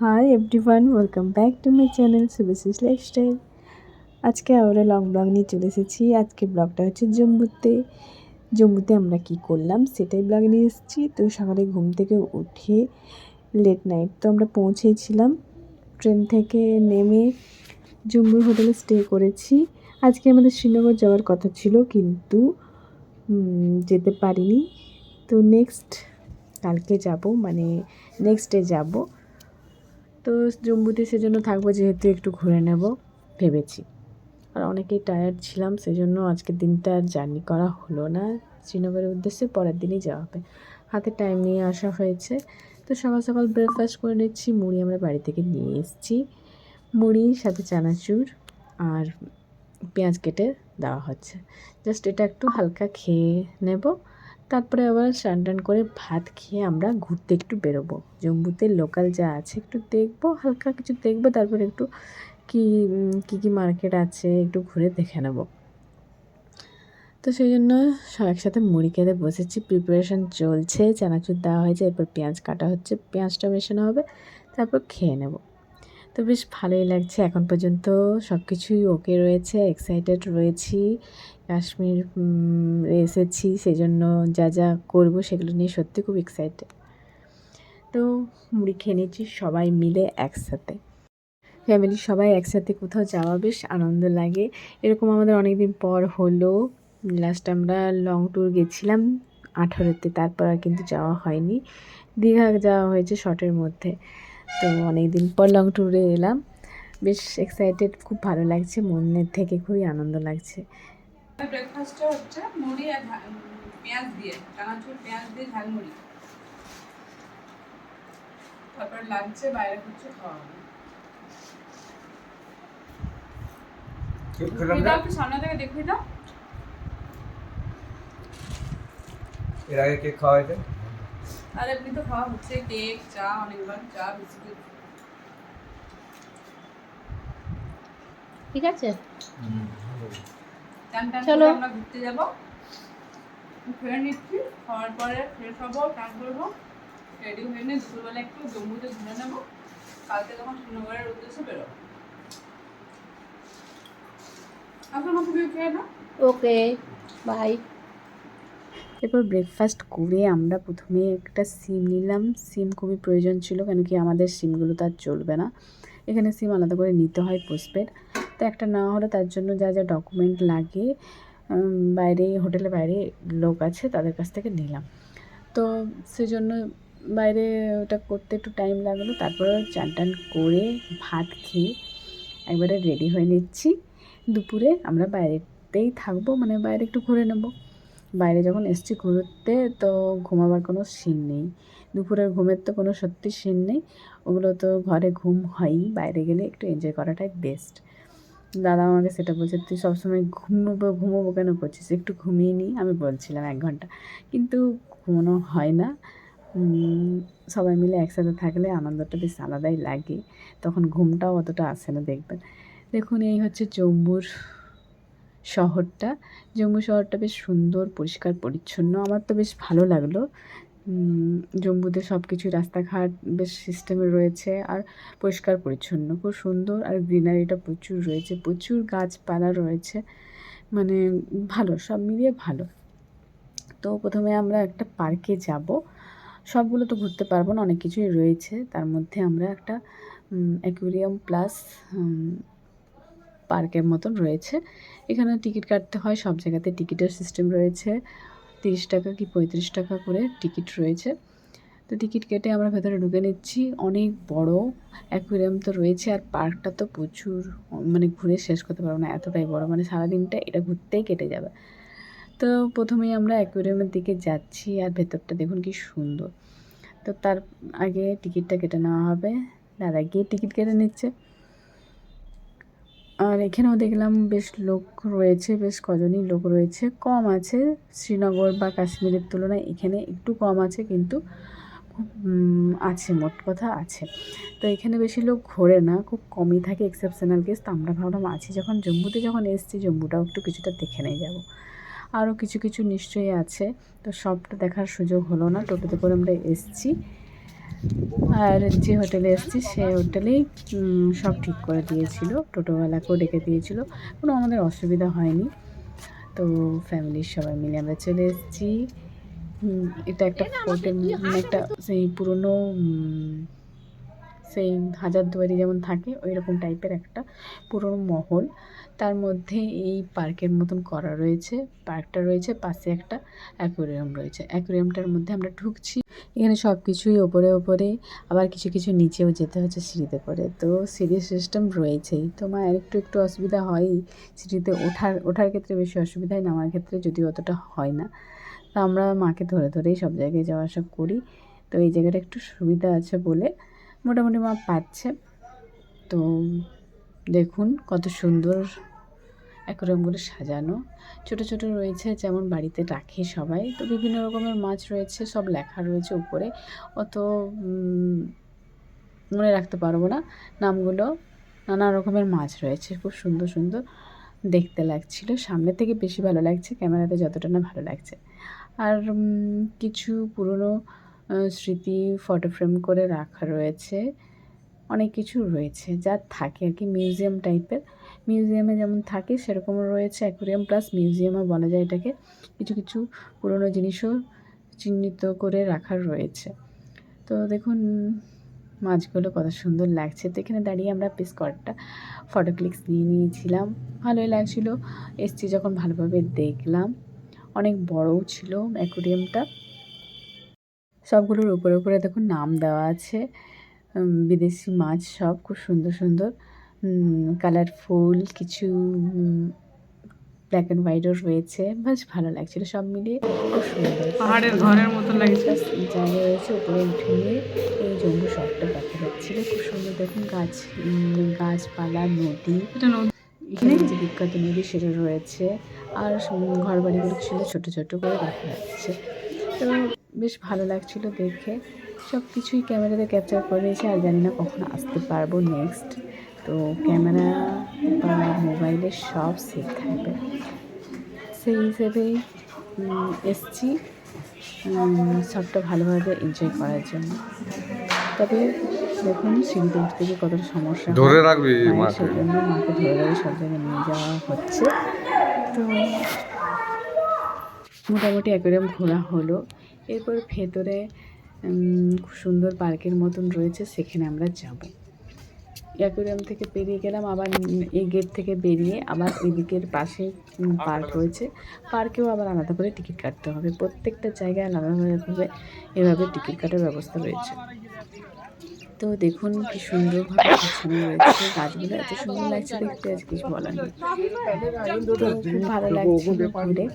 Hi everyone welcome back to my channel সুবেসিস lifestyle আজকে আমরা long blog নিয়ে চলে এসেছি। আজকে ব্লগটা হচ্ছে জম্মুতে। জম্মুতে আমরা কি করলাম সেটাই ব্লগ নিয়ে এসেছি। তো সকালে ঘুম থেকে উঠে লেট নাইট তো আমরা পৌঁছেছিলাম। ট্রেন থেকে নেমে জম্মুর হোটেলে স্টে করেছি। আজকে আমাদের শ্রীনগর যাওয়ার কথা ছিল কিন্তু যেতে পারিনি। তো নেক্সট কালকে যাব মানে নেক্সট ডে যাব। তো জম্মুতে সেজন্য থাকব যেহেতু একটু ঘুরে নেব, ভেবেছি। আর অনেকেই টায়ার্ড ছিলাম, সেজন্য আজকের দিনটা জার্নি করা হলো না। শ্রীনগরের উদ্দেশ্যে পরের দিনই যাওয়া হবে। হাতে টাইম নিয়ে আসা হয়েছে। তো সকাল সকাল ব্রেকফাস্ট করে নিচ্ছি, মুড়ি আমরা বাড়ি থেকে নিয়ে এসেছি। মুড়ি, সাথে চানাচুর আর পেঁয়াজ কেটে দেওয়া হচ্ছে। জাস্ট এটা একটু হালকা খেয়ে নেব। তারপরে আবার স্নান টান করে ভাত খেয়ে আমরা ঘুরতে একটু বেরোবো। জম্মুতে লোকাল যা আছে একটু দেখব, হালকা কিছু দেখব, তারপরে একটু কি কী কী মার্কেট আছে একটু ঘুরে দেখে নেব। তো সেই জন্য সব একসাথে মুড়ি খেতে বসেছি প্রিপারেশান চলছে, চানাচুর দেওয়া হয়েছে, এরপর পেঁয়াজ কাটা হচ্ছে পেঁয়াজটা মেশানো হবে, তারপর খেয়ে নেব। তো বেশ ভালোই লাগছে। এখন পর্যন্ত সব কিছুই ওকে রয়েছে এক্সাইটেড রয়েছি। কাশ্মীর এসেছি সেই জন্য যা যা করব সেগুলো নিয়ে সত্যি খুব এক্সাইটেড তো মুড়ি খেয়ে নিচ্ছি, সবাই মিলে একসাথে। ফ্যামিলির সবাই একসাথে কোথাও যাওয়া বেশ আনন্দ লাগে। এরকম আমাদের অনেক দিন পর হলো। লাস্ট আমরা লং ট্যুর গেছিলাম আঠারোতে, তারপর আর কিন্তু যাওয়া হয়নি। দীঘা যাওয়া হয়েছে শর্টের মধ্যে। তো অনেক দিন পর লং ট্যুরে এলাম। বেশ এক্সাইটেড খুব ভালো লাগছে মনের থেকে খুবই আনন্দ লাগছে। ব্রেকফাস্টটা হচ্ছে মুড়ি আর পেঁয়াজ দিয়ে চানাচুর পেঁয়াজ দিয়ে ঝালমুড়ি তারপর লাঞ্চে বাইরে হচ্ছে খাওয়া হবে। দাও সামনে থেকে দেখিয়ে দাও। এর আগে কেক খাওয়া হয়েছে আর এমনি তো খাওয়া হচ্ছে কেক চা অনেকবার চা বিস্কুট। ঠিক আছে? টান টান চলো। আমরা ঘুরতে যাব। ফের নিচ্ছি খাওয়ার পরে ফ্রেশ হব টান করব রেডি হয়ে নিয়ে দুপুরবেলা একটু জম্মুতে ঘুরে নেব। কালকে তখন শ্রীনগরের উদ্দেশ্যে বেরোবো। আসলে মতো কেউ খেয়ে না ওকে বাই এরপর ব্রেকফাস্ট করে আমরা প্রথমে একটা সিম নিলাম। সিম খুবই প্রয়োজন ছিল, কেন কি আমাদের সিমগুলো তো আর চলবে না। এখানে সিম আলাদা করে নিতে হয় পোস্টপেড তো একটা নেওয়া হলো তার জন্য যা যা ডকুমেন্ট লাগে বাইরে হোটেলের বাইরে লোক আছে তাদের কাছ থেকে নিলাম। তো সেজন্য বাইরে ওটা করতে একটু টাইম লাগল, তারপরে চান টান করে ভাত খেয়ে একবারে রেডি হয়ে নিচ্ছি। দুপুরে আমরা বাইরেতেই থাকব মানে বাইরে একটু ঘুরে নেব। বাইরে যখন এসছি ঘুরতে তো ঘুমাবার কোনো সিন নেই। দুপুরের ঘুমের তো কোনো সত্যি সিন নেই। ওগুলো তো ঘরে ঘুম হয়ই, বাইরে গেলে একটু এনজয় করাটাই বেস্ট দাদা আমাকে সেটা বলছে, তুই সবসময় ঘুমোবো ঘুমোবো কেন করছিস? একটু ঘুমিয়ে নিই আমি বলছিলাম এক ঘণ্টা। কিন্তু ঘুমানো হয় না। সবাই মিলে একসাথে থাকলে আনন্দটা বেশ আলাদাই লাগে। তখন ঘুমটাও অতটা আসে না দেখবেন। দেখুন, এই হচ্ছে জম্মুর শহরটা। জম্মু শহরটা বেশ সুন্দর, পরিষ্কার, পরিচ্ছন্ন। আমার তো বেশ ভালো লাগল। জম্মুতে সব কিছু রাস্তাঘাট বেশ সিস্টেমে রয়েছে আর পরিষ্কার, পরিচ্ছন্ন। খুব সুন্দর আর গ্রিনারিটা প্রচুর রয়েছে। প্রচুর গাছপালা রয়েছে। মানে ভালো, সব মিলিয়ে ভালো। তো প্রথমে আমরা একটা পার্কে যাব। সবগুলো তো ঘুরতে পারব না, অনেক কিছুই রয়েছে। তার মধ্যে আমরা একটা অ্যাকুরিয়াম প্লাস পার্কের মতন রয়েছে। এখানে টিকিট কাটতে হয়, সব জায়গাতে টিকিটের সিস্টেম রয়েছে। তিরিশ টাকা কি পঁয়ত্রিশ টাকা করে টিকিট রয়েছে। তো টিকিট কেটে আমরা ভেতরে ঢুকে নিচ্ছি। অনেক বড় অ্যাকুয়ারিয়াম তো রয়েছে আর পার্কটা তো প্রচুর মানে ঘুরে শেষ করতে পারব না, এতটাই বড়। মানে সারাদিনটা এটা ঘুরতেই কেটে যাবে। তো প্রথমেই আমরা অ্যাকুয়ারিয়ামের দিকে যাচ্ছি আর ভেতরটা দেখুন কি সুন্দর। তো তার আগে টিকিটটা কেটে নেওয়া হবে। দাদা গিয়ে টিকিট কেটে নিচ্ছে। আর এখানেও দেখলাম বেশ লোক রয়েছে, বেশ কজনই লোক রয়েছে। কম আছে, শ্রীনগর বা কাশ্মীরের তুলনায় এখানে একটু কম আছে কিন্তু আছে, মোট কথা আছে। তো এখানে বেশি লোক ঘোরে না, খুব কমই থাকে এক্সেপশনাল কেস তো আমরা ভাবলাম আছি যখন জম্মুতে যখন এসছি, জম্মুটাও একটু কিছুটা দেখে নিয়ে যাব। আরও কিছু কিছু নিশ্চয়ই আছে। তো সবটা দেখার সুযোগ হলো না, টোটোতে করে আমরা এসেছি। আর যে হোটেলে এসেছি সেই হোটেলেই সব ঠিক করে দিয়েছিল। টোটোওয়ালাকেও ডেকে দিয়েছিল। কোনো আমাদের অসুবিধা হয়নি। তো ফ্যামিলির সবাই মিলে আমরা চলে এসেছি। এটা একটা হোটেল মানে একটা সেই পুরনো সেই হাজারদুয়ারি যেমন থাকে ওই রকম টাইপের একটা পুরনো মহল। তার মধ্যে এই পার্কের মতন করা রয়েছে। পার্কটা রয়েছে, পাশে একটা অ্যাকোরিয়াম রয়েছে। অ্যাকোরিয়ামটার মধ্যে আমরা ঢুকছি। এখানে সব কিছুই ওপরে ওপরে, আবার কিছু কিছু নিচেও যেতে হচ্ছে সিঁড়িতে করে। তো সিঁড়ি সিস্টেম রয়েছেই। তো মায়ের একটু একটু অসুবিধা হয়ই। সিঁড়িতে ওঠার ওঠার ক্ষেত্রে বেশি অসুবিধা হয় নামার ক্ষেত্রে যদি অতটা হয় না। তো আমরা মাকে ধরে ধরেই সব জায়গায় যাওয়া আসা করি। তো এই জায়গাটা একটু সুবিধা আছে বলে মোটামুটি মাপ পাচ্ছে। তো দেখুন কত সুন্দর অ্যাকোরিয়ামগুলো সাজানো। ছোট ছোট রয়েছে, যেমন বাড়িতে রাখে সবাই। তো বিভিন্ন রকমের মাছ রয়েছে, সব লেখা রয়েছে উপরে। অত মনে রাখতে পারব না। নামগুলো নানা রকমের মাছ রয়েছে, খুব সুন্দর সুন্দর দেখতে লাগছিল। সামনে থেকে বেশি ভালো লাগছে, ক্যামেরাতে যতটা না ভালো লাগছে। আর কিছু পুরনো স্মৃতি ফটো ফ্রেম করে রাখা রয়েছে। অনেক কিছু রয়েছে যা থাকে আর কি মিউজিয়াম টাইপের মিউজিয়ামে যেমন থাকে সেরকম রয়েছে অ্যাকোরিয়াম প্লাস মিউজিয়ামও বলা যায় এটাকে। কিছু কিছু পুরনো জিনিসও চিহ্নিত করে রাখার রয়েছে। তো দেখুন, মাছগুলো কত সুন্দর লাগছে। তো এখানে দাঁড়িয়ে আমরা বেশ কয়েকটা ফটো ক্লিকস নিয়ে নিয়েছিলাম। ভালোই লাগছিল। এসছি যখন ভালোভাবে দেখলাম। অনেক বড়ও ছিল অ্যাকোরিয়ামটা সবগুলোর উপরে উপরে দেখুন নাম দেওয়া আছে। বিদেশি মাছ সব খুব সুন্দর সুন্দর। কালারফুল কিছু ব্ল্যাক অ্যান্ড হোয়াইটও রয়েছে। বেশ ভালো লাগছিল সব মিলিয়ে। খুব সুন্দর। পাহাড়ের ঘরের মতো লাগছে। জায়গা রয়েছে উপরে উঠে নিয়ে এই জম্বু শহরটা দেখা যাচ্ছিল। খুব সুন্দর দেখুন গাছ গাছপালা নদী। এখানে যে বিখ্যাত নদী সেটা রয়েছে। আর ঘর বাড়িগুলো ছিল ছোটো ছোটো করে দেখা যাচ্ছে। তো বেশ ভালো লাগছিল দেখে। সব কিছুই ক্যামেরাতে ক্যাপচার করে নিয়েছি আর জানি না কখন আসতে পারব নেক্সট তো ক্যামেরা বা মোবাইলে সব সেভ থাকবে। সেই হিসেবেই এসছি সবটা ভালোভাবে এনজয় করার জন্য। তবে দেখুন সিঁড়িতে উঠতে গিয়ে কতটা সমস্যা ধরে রাখবি মাকে। সেই জন্য মাকে ধরে ধরে সব জায়গায় নিয়ে যাওয়া হচ্ছে। তো মোটামুটি অ্যাকোরিয়াম ঘোরা হলো। এরপর ভেতরে খুব সুন্দর পার্কের মতন রয়েছে, সেখানে আমরা যাব। অ্যাকোরিয়াম থেকে বেরিয়ে গেলাম, আবার এই গেট থেকে বেরিয়ে আবার এদিকের পাশে পার্ক রয়েছে। পার্কেও আবার আলাদা করে টিকিট কাটতে হবে। প্রত্যেকটা জায়গায় আলাদাভাবে এভাবে টিকিট কাটার ব্যবস্থা রয়েছে। তো দেখুন কি সুন্দরভাবে সাজানো রয়েছে, গাছগুলো এত সুন্দর লাগছে দেখতে, আজ কিছু বলার নেই। তো খুব ভালো লাগছে ঘুরে।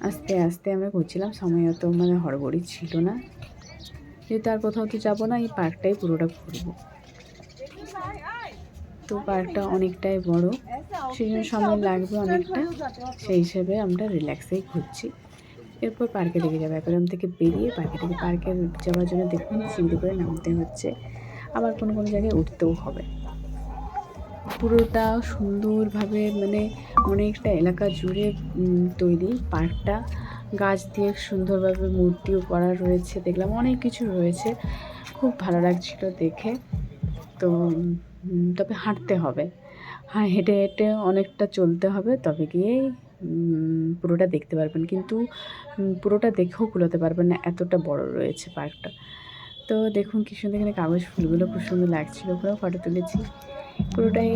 আস্তে আস্তে আমরা ঘুরছিলাম সময় অত মানে হড়বড়ি ছিল না। যেহেতু আর কোথাও তো যাব না, এই পার্কটাই পুরোটা ঘুরবো। তো পার্কটা অনেকটাই বড়, সেই জন্য সময় লাগবে অনেকটা। সেই হিসেবে আমরা রিল্যাক্সেই ঘুরছি। এরপর পার্কে দিকে যাব। অ্যাকোরিয়াম থেকে বেরিয়ে পার্কে থেকে, পার্কে যাওয়ার জন্য দেখুন সিঁড়ি করে নামতে হচ্ছে। আবার কোনো কোনো জায়গায় উঠতেও হবে। পুরোটা সুন্দরভাবে মানে অনেকটা এলাকা জুড়ে তৈরি পার্কটা। গাছ দিয়ে সুন্দরভাবে মূর্তিও করা রয়েছে, দেখলাম অনেক কিছু রয়েছে। খুব ভালো লাগছিল দেখে। তো তবে হাঁটতে হবে। হ্যাঁ হেঁটে হেঁটে অনেকটা চলতে হবে, তবে গিয়েই পুরোটা দেখতে পারবেন। কিন্তু পুরোটা দেখেও কুলোতে পারবেন না, এতটা বড় রয়েছে পার্কটা। তো দেখুন, কি সুন্দর এখানে কাগজ ফুলগুলো খুব সুন্দর লাগছিল। পুরো ফটো তুলেছি। পুরোটাই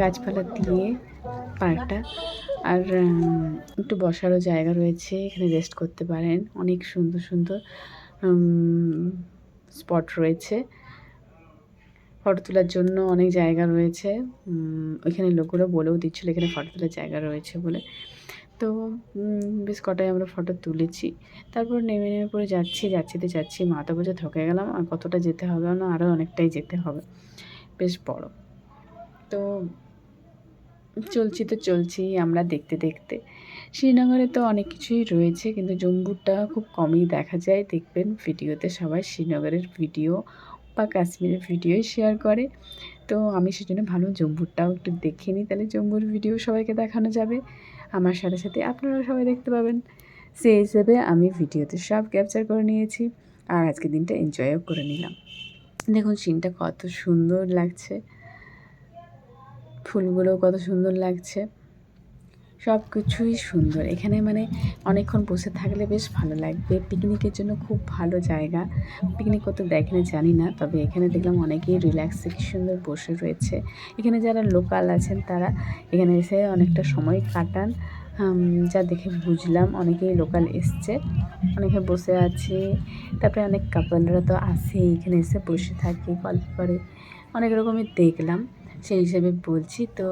গাছপালা দিয়ে পার্কটা আর একটু বসারও জায়গা রয়েছে, এখানে রেস্ট করতে পারেন। অনেক সুন্দর সুন্দর স্পট রয়েছে। ফটো তোলার জন্য অনেক জায়গা রয়েছে। ওইখানে লোকগুলো বলেও দিচ্ছিল এখানে ফটো তোলার জায়গা রয়েছে বলে। তো বেশ কটাই আমরা ফটো তুলেছি। তারপর নেমে নেমে পরে যাচ্ছি, যাচ্ছিতে যাচ্ছি, মাথা বোঝা থকে গেলাম। আর কতটা যেতে হবে না, আরও অনেকটাই যেতে হবে। বেশ বড়। তো চলছি তো চলছি, আমরা দেখতে দেখতে। শ্রীনগরে তো অনেক কিছুই রয়েছে, কিন্তু জম্বুটা খুব কমই দেখা যায়। দেখবেন ভিডিওতে সবাই শ্রীনগরের ভিডিও বা কাশ্মীরের ভিডিওই শেয়ার করে। তো আমি সেজন্য ভালো জম্বুরটাও একটু দেখে নিই, তাহলে জম্বুর ভিডিও সবাইকে দেখানো যাবে। আমার সাথে সাথে আপনারাও সবাই দেখতে পাবেন। সেই হিসেবে আমি ভিডিওতে সব ক্যাপচার করে নিয়েছি আর আজকের দিনটা এনজয়ও করে নিলাম। দেখুন সিনটা কত সুন্দর লাগছে। ফুলগুলোও কত সুন্দর লাগছে। সব কিছুই সুন্দর। এখানে মানে অনেকক্ষণ বসে থাকলে বেশ ভালো লাগবে। পিকনিকের জন্য খুব ভালো জায়গা। পিকনিক করতে দেখেনি, জানি না। তবে এখানে দেখলাম অনেকেই রিল্যাক্সে সুন্দর বসে রয়েছে। এখানে যারা লোকাল আছেন তারা এখানে এসে অনেকটা সময় কাটান। যা দেখে বুঝলাম অনেকেই লোকাল এসছে। অনেকে বসে আছে। তারপরে অনেক কাপলরা তো আসে এখানে এসে বসে থাকে, গল্প করে। অনেক রকমের দেখলাম। সেই হিসেবে বলছি। তো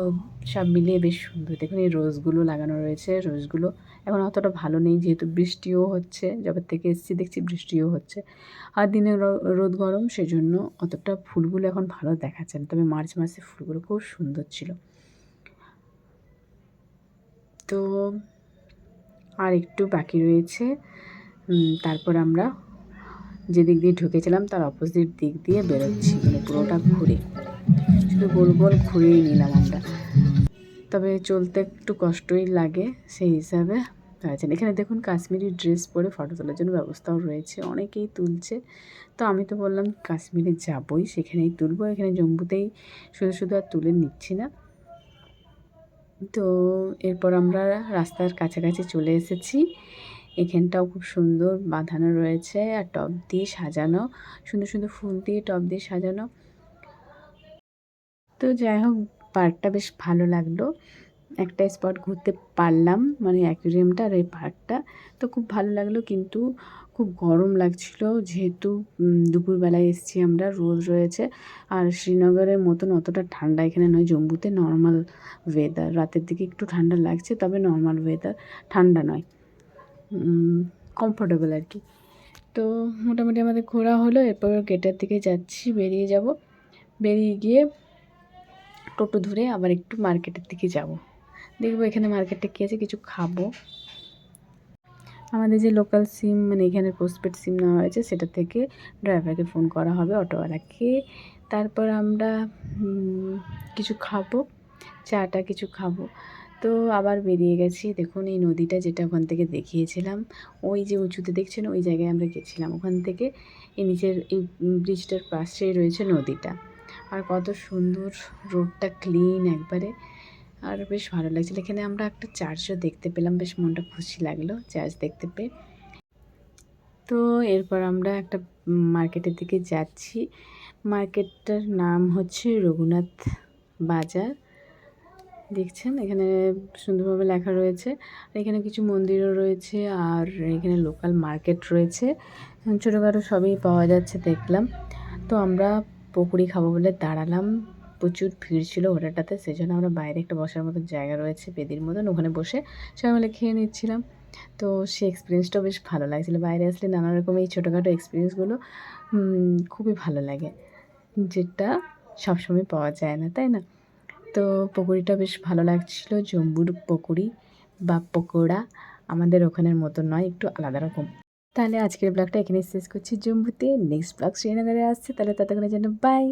সব মিলিয়ে বেশ সুন্দর। দেখুন, এই রোজগুলো লাগানো রয়েছে, রোজগুলো এখন অতটা ভালো নেই, যেহেতু বৃষ্টিও হচ্ছে, যবে থেকে এসেছি দেখছি বৃষ্টিও হচ্ছে। আর দিনে রোদ গরম, সেজন্য অতটা ফুলগুলো এখন ভালো দেখাচ্ছে না। তবে মার্চ মাসে ফুলগুলো খুব সুন্দর ছিল। তো আর একটু বাকি রয়েছে। তারপর আমরা যে দিক দিয়ে ঢুকেছিলাম, তার অপোজিট দিক দিয়ে বেরোচ্ছি মানে পুরোটা ঘুরে। শুধু গোল গোল ঘুরেই নিলাম আমরা। তবে চলতে একটু কষ্টই লাগে সেই হিসাবে। আছেন এখানে দেখুন কাশ্মীরি ড্রেস পরে ফটো তোলার জন্য ব্যবস্থাও রয়েছে। অনেকেই তুলছে। তো আমি তো বললাম কাশ্মীরে যাবই, সেখানেই তুলবো। এখানে জম্মুতেই শুধু শুধু আর তুলে নিচ্ছি না। তো এরপর আমরা রাস্তার কাছাকাছি চলে এসেছি। এখানটাও খুব সুন্দর বাঁধানো রয়েছে আর টব দিয়ে সাজানো। সুন্দর সুন্দর ফুল দিয়ে টব দিয়ে সাজানো। তো যাই হোক, পার্কটা বেশ ভালো লাগল। একটা স্পট ঘুরতে পারলাম মানে অ্যাকুরিয়ামটা আর এই পার্কটা। তো খুব ভালো লাগল কিন্তু খুব গরম লাগছিল, যেহেতু দুপুরবেলায় এসেছি আমরা, রোদ রয়েছে। আর শ্রীনগরের মতন অতটা ঠান্ডা এখানে নয়, জম্মুতে নর্মাল ওয়েদার রাতের দিকে একটু ঠান্ডা লাগছে, তবে নর্মাল ওয়েদার ঠান্ডা নয় কমফোর্টেবল আর কি। তো মোটামুটি আমাদের ঘোরা হলো, এরপর গেটের দিকে যাচ্ছি, বেরিয়ে যাব। বেরিয়ে গিয়ে টোটো ধরে আবার একটু মার্কেটের দিকে যাব। দেখব এখানে মার্কেটে কী আছে, কিছু খাব। আমাদের যে লোকাল সিম মানে এখানে পোস্টপেড সিম নেওয়া হয়েছে, সেটা থেকে ড্রাইভারকে ফোন করা হবে অটোওয়ালাকে তারপর আমরা কিছু খাব, চাটা কিছু খাব। তো আবার বেরিয়ে গেছি, দেখুন এই নদীটা যেটা ওখান থেকে দেখিয়েছিলাম, ওই যে উঁচুতে দেখছেন, ওই জায়গায় আমরা গেছিলাম। ওখান থেকে এই নিচের, এই ব্রিজটার পাশেই রয়েছে নদীটা। আর কত সুন্দর রোডটা ক্লিন একবারে। আর বেশ ভালো লাগছিল। এখানে আমরা একটা চার্চও দেখতে পেলাম। বেশ মনটা খুশি লাগল চার্চ দেখতে পেয়ে। তো এরপর আমরা একটা মার্কেটের দিকে যাচ্ছি। মার্কেটটার নাম হচ্ছে রঘুনাথ বাজার। দেখছেন? এখানে সুন্দরভাবে লেখা রয়েছে। আর এখানে কিছু মন্দিরও রয়েছে। আর এখানে লোকাল মার্কেট রয়েছে। ছোটোখাটো সবই পাওয়া যাচ্ছে, দেখলাম। তো আমরা পকুড়ি খাব বলে দাঁড়ালাম। প্রচুর ভিড় ছিল হোটেলটাতে সেই জন্য আমরা বাইরে একটা বসার মতো জায়গা রয়েছে, বেদির মতন। ওখানে বসে সবাই মিলে খেয়ে নিচ্ছিলাম। তো সেই এক্সপিরিয়েন্সটাও বেশ ভালো লাগছিল। বাইরে আসলে নানা রকম এই ছোটোখাটো এক্সপিরিয়েন্সগুলো খুবই ভালো লাগে। যেটা সবসময় পাওয়া যায় না, তাই না? তো পকোড়িটা বেশ ভালো লাগছিল। জম্বুর পকোড়ি বা পকোড়া আমাদের ওখানের মতো নয়, একটু আলাদা রকম। তাহলে আজকের ব্লগটা এখানে শেষ করছি। জম্বুতে নেক্সট ব্লগ শ্রীনগরে আসছে। তাহলে ততক্ষণের জন্য বাই